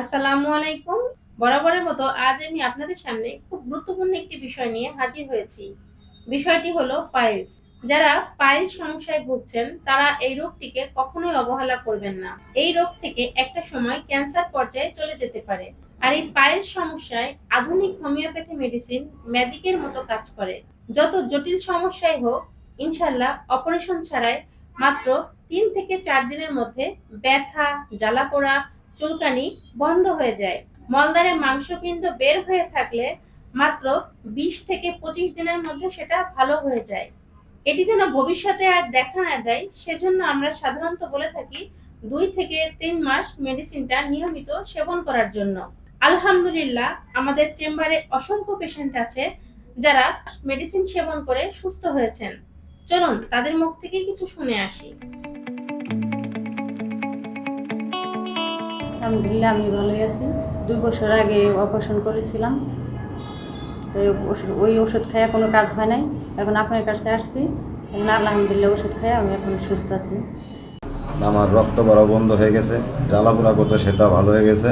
আসসালামু আলাইকুম। বরাবরের মতো আজ আমি আপনাদের সামনে খুব গুরুত্বপূর্ণ একটি বিষয় নিয়ে হাজির হয়েছি। বিষয়টি হলো পাইলস যারা পাইলস সমস্যায় ভুগছেন, তারা এই রোগটিকে কখনোই অবহেলা করবেন না। এই রোগ থেকে একটা সময় ক্যান্সার পর্যায়ে চলে যেতে পারে। আর এই পাইলস সমস্যায় আধুনিক হোমিওপ্যাথি মেডিসিন ম্যাজিকের মতো কাজ করে। যত জটিল সমস্যাই হোক, ইনশাল্লাহ অপারেশন ছাড়াই মাত্র তিন থেকে চার দিনের মধ্যে ব্যথা জ্বালা পোড়া চুলকানি বন্ধ হয়ে যায়। মলদ্বারে মাংসপিণ্ড বের হয়ে থাকলে মাত্র বিশ থেকে পঁচিশ দিনের মধ্যে সেটা ভালো হয়ে যায়। এটি যেন ভবিষ্যতে আর দেখা না দেয়, সেজন্য আমরা সাধারণত বলে থাকি দুই থেকে তিন মাস মেডিসিনটা নিয়মিত সেবন করার জন্য। আলহামদুলিল্লাহ, আমাদের চেম্বারে অসংখ্য পেশেন্ট আছে যারা মেডিসিন সেবন করে সুস্থ হয়েছেন। চলুন, তাদের মুখ থেকে কিছু শুনে আসি। আলহামদুলিল্লাহ আমি ভালোই আছি। দুই বছর আগে অপারেশন করেছিলাম। তো ওষুধ- ওই ওষুধ খাইয়া কোনো কাজ হয় নাই। এখন আপনার কাছে আসছি। এখন আলহামদুলিল্লাহ ওষুধ খাইয়া আমি এখন সুস্থ আছি। আমার রক্ত বড় বন্ধ হয়ে গেছে। জ্বালাপোড়া করতো সেটা ভালো হয়ে গেছে।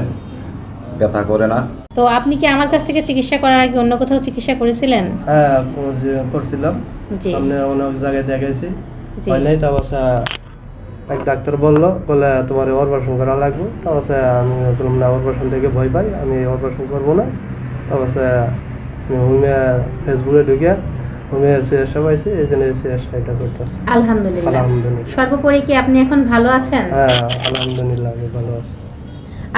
ব্যথা করে না। তো আপনি কি আমার কাছ থেকে চিকিৎসা করার আগে অন্য কোথাও চিকিৎসা করেছিলেন? হ্যাঁ কর- করছিলাম। সামনে অনেক জায়গায় দেখাইছি। জি। হয় নাই তারপর এক ডাক্তার বলল বলে তোমার অপারেশন করা লাগবে। তারপর আমি বললাম না অপারেশন থেকে ভয় পাই আমি অপারেশন করব না। তারপর আমি হোমিয়া ফেসবুকে ঢুকে হোমিয়ার চিকিৎসা পাইছি এই জন্য চিকিৎসা এটা করতেছি। আলহামদুলিল্লাহ। আলহামদুলিল্লাহ। সর্বোপরি কি আপনি এখন ভালো আছেন? হ্যাঁ আলহামদুলিল্লাহ আমি ভালো আছি।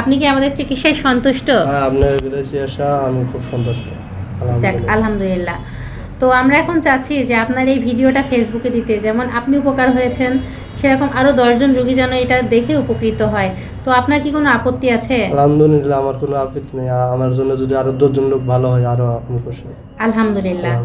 আপনি কি আমাদের চিকিৎসায় সন্তুষ্ট? হ্যাঁ আপনার চিকিৎসা আমি খুব সন্তুষ্ট। আলহামদুলিল্লাহ। তো আমরা এখন চাচ্ছি যে আপনার এই ভিডিওটা ফেসবুকে দিতে। যেমন আপনি উপকার হয়েছেন সেরকম আরও দশজন রুগী যেন এটা দেখে উপকৃত হয়। তো আপনার কি কোনো আপত্তি আছে? আলহামদুলিল্লাহ আমার কোনো আপত্তি নেই। আমার জন্য যদি আরও দশজন লোক ভালো হয় আরও আমি খুশি। আলহামদুলিল্লাহ। আলহামদুলিল্লাহ।